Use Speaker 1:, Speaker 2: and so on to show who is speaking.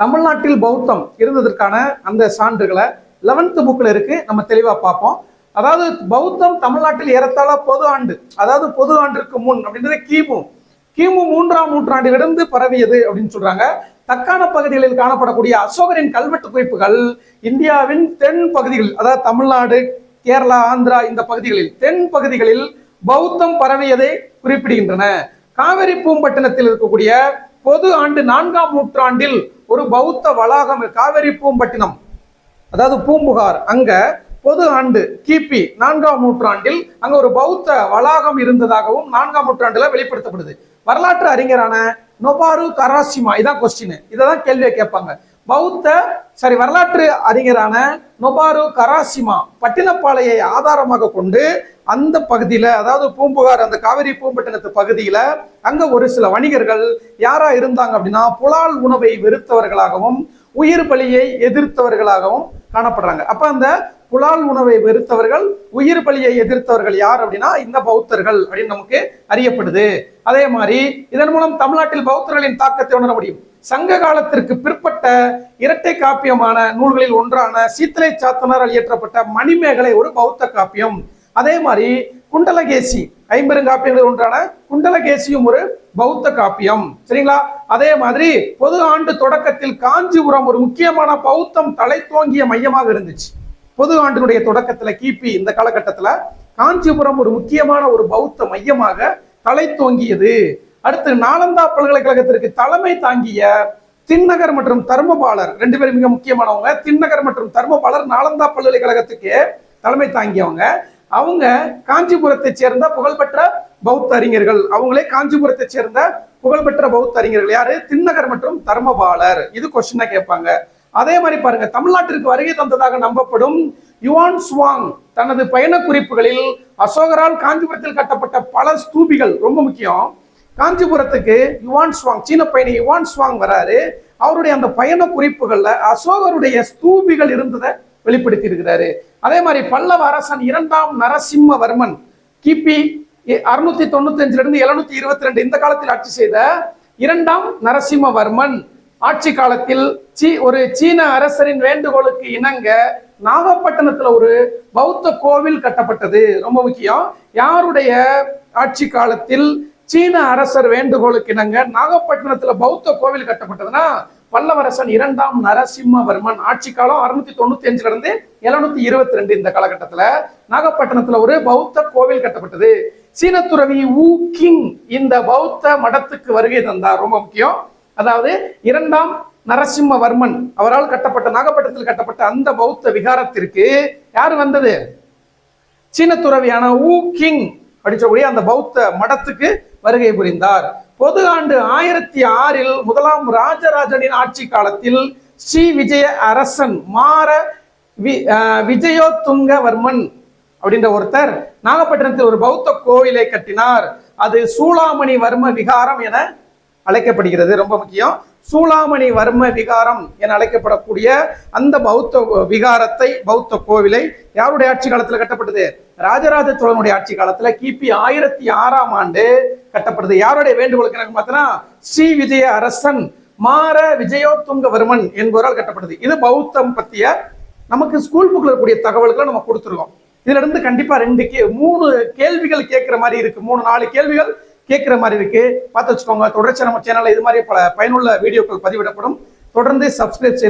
Speaker 1: தமிழ்நாட்டில் பௌத்தம் இருந்ததற்கான அந்த சான்றுகளை லெவன்த்து புக்கில் இருக்கு. நம்ம தெளிவாக பார்ப்போம். அதாவது பௌத்தம் தமிழ்நாட்டில் ஏறத்தாழ பொது ஆண்டு. அதாவது பொது ஆண்டிற்கு முன் அப்படின்றது கிமு. கிமு மூன்றாம் நூற்றாண்டிலிருந்து பரவியது அப்படின்னு சொல்றாங்க. தக்கான பகுதிகளில் காணப்படக்கூடிய அசோகரின் கல்வெட்டு குறிப்புகள் இந்தியாவின் தென் பகுதிகள் அதாவது தமிழ்நாடு கேரளா ஆந்திரா இந்த பகுதிகளில் தென் பகுதிகளில் பௌத்தம் பரவியதை குறிப்பிடுகின்றன. காவிரி பூம்பட்டினத்தில் இருக்கக்கூடிய பொது ஆண்டு நான்காம் நூற்றாண்டில் ஒரு பௌத்த வளாகம் காவேரி பூம்பட்டினம். அதாவது பூம்புகார். அங்க பொது ஆண்டு கிபி நான்காம் நூற்றாண்டில் அங்க ஒரு பௌத்த வளாகம் இருந்ததாகவும் நான்காம் நூற்றாண்டுல வெளிப்படுத்தப்படுது. வரலாற்று அறிஞரான நொபாரு கராசிமா இதான் கொஸ்டின் இதை தான் கேள்வியை கேட்பாங்க. பௌத்த சாரி வரலாற்று அறிஞரான நொபாரு கராசிமா பட்டினப்பாளையை ஆதாரமாக கொண்டு அந்த பகுதியில் அதாவது பூம்புகார் அந்த காவிரி பூம்பட்டினத்து பகுதியில் அங்கே ஒரு சில வணிகர்கள் யாராக இருந்தாங்க அப்படின்னா புலால் உணவை வெறுத்தவர்களாகவும் உயிர் பலியை எதிர்த்தவர்களாகவும் காணப்படுறாங்க. அப்போ அந்த புலால் உணவை வெறுத்தவர்கள் உயிர் பலியை எதிர்த்தவர்கள் யார் அப்படின்னா இந்த பௌத்தர்கள் அப்படின்னு நமக்கு அறியப்படுது. அதே மாதிரி இதன் மூலம் தமிழ்நாட்டில் பௌத்தர்களின் தாக்கத்தை உணர முடியும். சங்க காலத்திற்கு பிற்பட்ட இரட்டை காப்பியமான நூல்களில் ஒன்றான சீத்தலை சாத்தனாரால் இயற்றப்பட்ட மணிமேகலை ஒரு பௌத்த காப்பியம். அதே மாதிரி குண்டலகேசி ஐம்பெருங்காப்பியங்களில் ஒன்றான குண்டலகேசியும் ஒரு பௌத்த காப்பியம். சரிங்களா? அதே மாதிரி பொது ஆண்டு தொடக்கத்தில் காஞ்சிபுரம் ஒரு முக்கியமான பௌத்தம் தலை தோங்கிய மையமாக இருந்துச்சு. பொது ஆண்டினுடைய தொடக்கத்துல கிபி இந்த காலகட்டத்துல காஞ்சிபுரம் ஒரு முக்கியமான ஒரு பௌத்த மையமாக தலை தோங்கியது. அடுத்து நாலந்தா பல்கலைக்கழகத்திற்கு தலைமை தாங்கிய திண்ணகர் மற்றும் தர்மபாலர் ரெண்டு பேரும் மிக முக்கியமானவங்க. தின்னகர் மற்றும் தர்மபாலர் நாலந்தா பல்கலைக்கழகத்துக்கு தலைமை தாங்கியவங்க. அவங்க காஞ்சிபுரத்தை சேர்ந்த புகழ்பெற்ற பௌத்த அறிஞர்கள். அவங்களே காஞ்சிபுரத்தை சேர்ந்த புகழ்பெற்ற பௌத்த அறிஞர்கள் யாரு? தின்னகர் மற்றும் தர்மபாலர். இது கொஸ்டினா கேட்பாங்க. அதே மாதிரி பாருங்க தமிழ்நாட்டிற்கு வருகை தந்ததாக நம்பப்படும் யுவான் சுவாங். தனது பயண குறிப்புகளில் அசோகரால் காஞ்சிபுரத்தில் கட்டப்பட்ட பல ஸ்தூபிகள் ரொம்ப முக்கியம். காஞ்சிபுரத்துக்கு யுவான் சுவாங் சீன பயணி யுவான் சுவாங் வராரு. அவருடைய அந்த பயண குறிப்புகள்ல அசோகருடைய ஸ்தூபிகள் இருந்ததை வெளிப்படுத்தி இருக்கிறாரு அதே மாதிரி பல்லவ அரசன் இரண்டாம் நரசிம்மவர்மன் கிபி அறுநூத்தி தொண்ணூத்தி அஞ்சுல இருந்து எழுநூத்தி இருபத்தி ரெண்டு இந்த காலத்தில் ஆட்சி செய்த இரண்டாம் நரசிம்மவர்மன். ஆட்சி காலத்தில் சீ ஒரு சீன அரசரின் வேண்டுகோளுக்கு இணங்க நாகப்பட்டினத்துல ஒரு பௌத்த கோவில் கட்டப்பட்டது. ரொம்ப முக்கியம். யாருடைய ஆட்சி காலத்தில் சீன அரசர் வேண்டுகோளுக்கு இணங்க நாகப்பட்டினத்துல பௌத்த கோவில் கட்டப்பட்டதுன்னா பல்லவரசன் இரண்டாம் நரசிம்மவர்மன். ஆட்சி காலம் அறுநூத்தி தொண்ணூத்தி அஞ்சுல இருந்து எழுநூத்தி இருபத்தி ரெண்டு இந்த காலகட்டத்துல நாகப்பட்டினத்துல ஒரு பௌத்த கோவில் கட்டப்பட்டது. சீனத்துறவி ஊ கிங் இந்த பௌத்த மடத்துக்கு வருகை தந்தார். ரொம்ப முக்கியம். அதாவது இரண்டாம் நரசிம்மவர்மன் அவரால் கட்டப்பட்ட நாகப்பட்டினத்தில் கட்டப்பட்ட அந்த பௌத்த விகாரத்திற்கு யார் வந்தது? சீன துறவியான ஊ கிங் படிச்சக்கூடிய அந்த பௌத்த மடத்துக்கு வருகை புரிந்தார். பொது ஆண்டு ஆயிரத்தி ஆறில் முதலாம் ராஜராஜனின் ஆட்சி காலத்தில் ஸ்ரீ விஜய அரசன் மாற வி விஜயோத்துங்கவர்மன் அப்படின்ற ஒருத்தர் நாகப்பட்டினத்தில் ஒரு பௌத்த கோவிலை கட்டினார். அது சூளாமணி வர்ம விகாரம் என அழைக்கப்படுகிறது. ரொம்ப முக்கியம். சூளாமணி வர்ம விகாரம் என அழைக்கப்படக்கூடிய அந்த பௌத்த விகாரத்தை பௌத்த கோவிலை யாருடைய ஆட்சி காலத்தில் கட்டப்பட்டது? ராஜராஜ சோழனுடைய ஆட்சி காலத்துல கிபி ஆயிரத்தி ஆறாம் ஆண்டு கட்டப்பட்டது. யாருடைய வேண்டுகோளுக்கு எனக்கு பார்த்தோன்னா ஸ்ரீ விஜய அரசன் மார விஜயோத்துங்கவர்மன் என்பவரால் கட்டப்பட்டது. இது பௌத்தம் பத்திய நமக்கு ஸ்கூல் புக்ல இருக்கக்கூடிய தகவல்களை நம்ம கொடுத்துருக்கோம். இதுல இருந்து கண்டிப்பா ரெண்டு கே மூணு கேள்விகள் கேட்கிற மாதிரி இருக்கு. மூணு நாலு கேள்விகள் கேட்குற மாதிரி இருக்கு. பார்த்து வச்சுக்கோங்க. தொடர்ச்சி நம்ம சேனலில் இது மாதிரி பல பயனுள்ள வீடியோக்கள் பதிவிடப்படும். தொடர்ந்து சப்ஸ்கிரைப் செய்ய